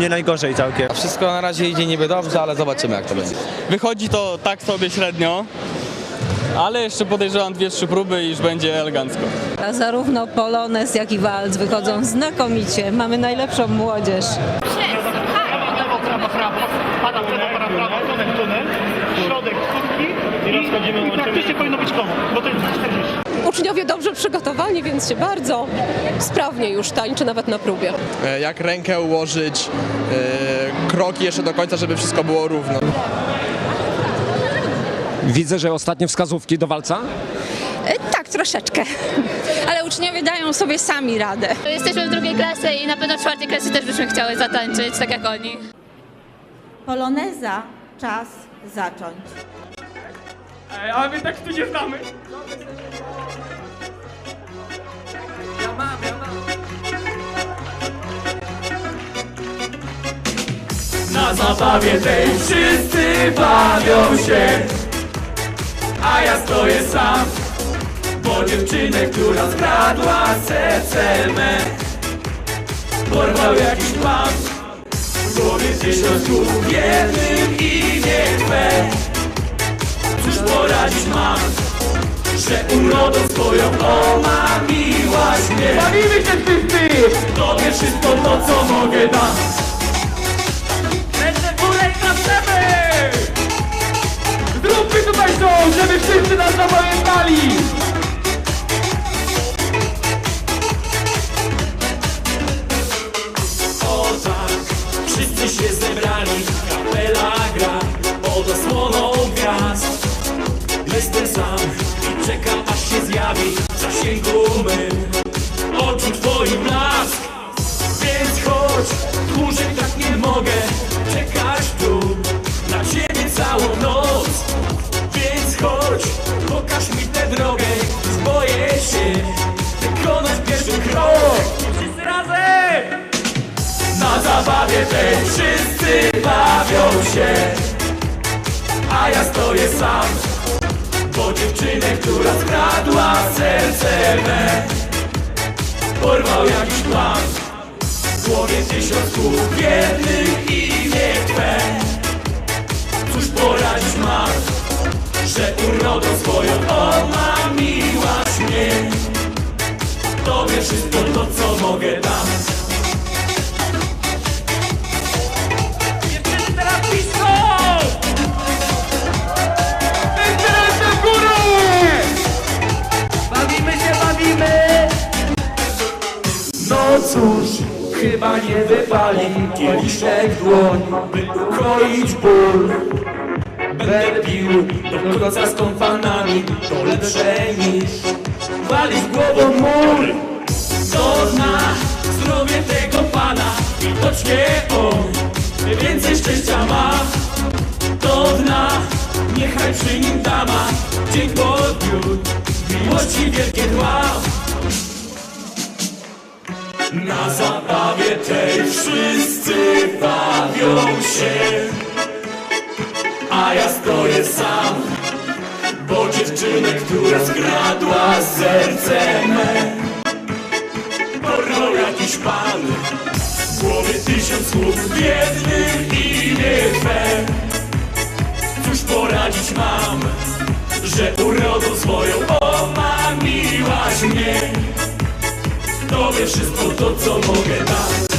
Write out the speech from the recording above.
nie najgorzej całkiem. Wszystko na razie idzie niby dobrze, ale zobaczymy jak to będzie. Wychodzi to tak sobie średnio, ale jeszcze podejrzewam dwie, trzy próby i już będzie elegancko. A zarówno Polonez, jak i Walc wychodzą znakomicie. Mamy najlepszą młodzież. środek, skutki i, i praktycznie powinno być koło, bo to jest 40. Uczniowie dobrze przygotowani, więc się bardzo sprawnie już tańczy nawet na próbie. e, jak rękę ułożyć, e, kroki jeszcze do końca, żeby wszystko było równo. Widzę, że ostatnie wskazówki do walca. Tak, troszeczkę. Ale uczniowie dają sobie sami radę. Jesteśmy w drugiej klasie i na pewno w czwartej klasie też byśmy chciały zatańczyć, tak jak oni. Poloneza, czas zacząć. Ale my tak tu nie znamy. Na zabawie tej wszyscy bawią się, a ja stoję sam, bo dziewczynę, która skradła serce me, porwał jakiś pan, głowie tysiąc słów w jednym imię Twe. Mam, że urodą swoją omamiłaś mnie. Bawimy się wszyscy! Tobie wszystko to, co mogę dać. W górę i klaszczemy! Zróbmy tutaj to, żeby wszyscy nas zapamiętali! Zabawie tej wszyscy bawią się, a ja stoję sam, bo dziewczynę, która skradła serce me, porwał jakiś plan. W głowie tysiąc słów w jednym imię Twe Cóż poradzić mam, że urodą swoją omamiłaś mnie? Tobie wszystko to, co mogę dam cóż, chyba nie wypali kieliszek dłoń, by ukoić ból. Będę pił do końca z kompanami, to lepsze niż walić głową mur. To zna zdrowie tego pana, widocznie on więcej szczęścia ma. To dna, niechaj przy nim dama, dzień po dniu, miłości wielkie dła. Na zabawie tej wszyscy bawią się. A ja stoję sam Bo dziewczynę, która skradła serce me. Porwał jakiś pan W głowie tysiąc słów w wszystko to, co mogę dać